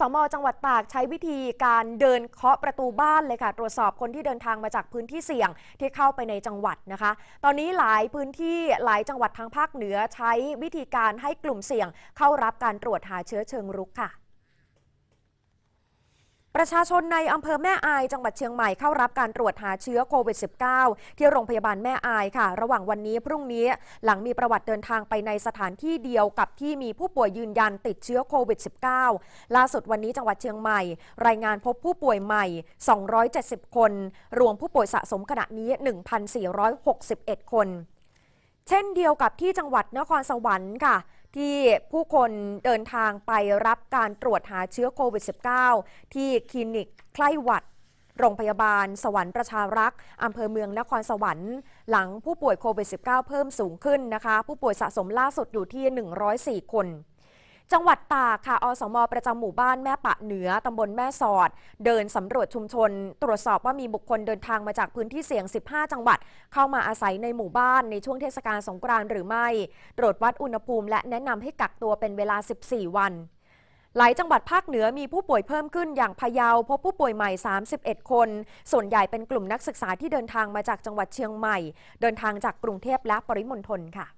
สมจังหวัดตากใช้วิธีการเดินเคาะประตูบ้านเลยค่ะ ตรวจสอบคนที่เดินทางมาจากพื้นที่เสี่ยงที่เข้าไปในจังหวัดนะคะ ตอนนี้หลายพื้นที่หลายจังหวัดทางภาคเหนือใช้วิธีการให้กลุ่มเสี่ยง เข้ารับการตรวจหาเชื้อเชิงรุกค่ะ ประชาชนในอำเภอแม่อายจังหวัดเชียงใหม่เข้ารับการตรวจหาเชื้อโควิด -19 ที่โรงพยาบาลแม่อายค่ะ ระหว่างวันนี้พรุ่งนี้หลังมีประวัติเดินทางไปในสถานที่เดียวกับที่มีผู้ป่วยยืนยันติดเชื้อโควิด -19 ล่าสุดวันนี้จังหวัดเชียงใหม่ รายงานพบผู้ป่วยใหม่ 270 คน รวมผู้ป่วยสะสมขณะนี้ 1,461 คน เช่นเดียวกับที่จังหวัดนครสวรรค์ค่ะ ที่ผู้คนเดินทางไปรับการตรวจหาเชื้อโควิด -19 ที่คลินิกใกล้หวัดโรงพยาบาลสวรรค์ประชารักษ์อำเภอเมืองนครสวรรค์ หลังผู้ป่วยโควิด -19 เพิ่มสูงขึ้นนะคะ ผู้ป่วยสะสมล่าสุดอยู่ที่ 104 คน จังหวัดตากค่ะ อสม ประจำหมู่บ้านแม่ปะเหนือตำบลแม่สอด เดินสำรวจชุมชน ตรวจสอบว่ามีบุคคลเดินทางมาจากพื้นที่เสี่ยง 15 จังหวัด เข้ามาอาศัยในหมู่บ้านในช่วงเทศกาลสงกรานต์หรือไม่ ตรวจวัดอุณหภูมิ และแนะนำให้กักตัวเป็นเวลา 14 วันหลายจังหวัดภาคเหนือมีผู้ป่วยเพิ่มขึ้นอย่างพะเยาพบผู้ป่วยใหม่ 31 คน ส่วนใหญ่เป็นกลุ่มนักศึกษาที่เดินทางมาจากจังหวัดเชียงใหม่ เดินทางจากกรุงเทพและปริมณฑลค่ะ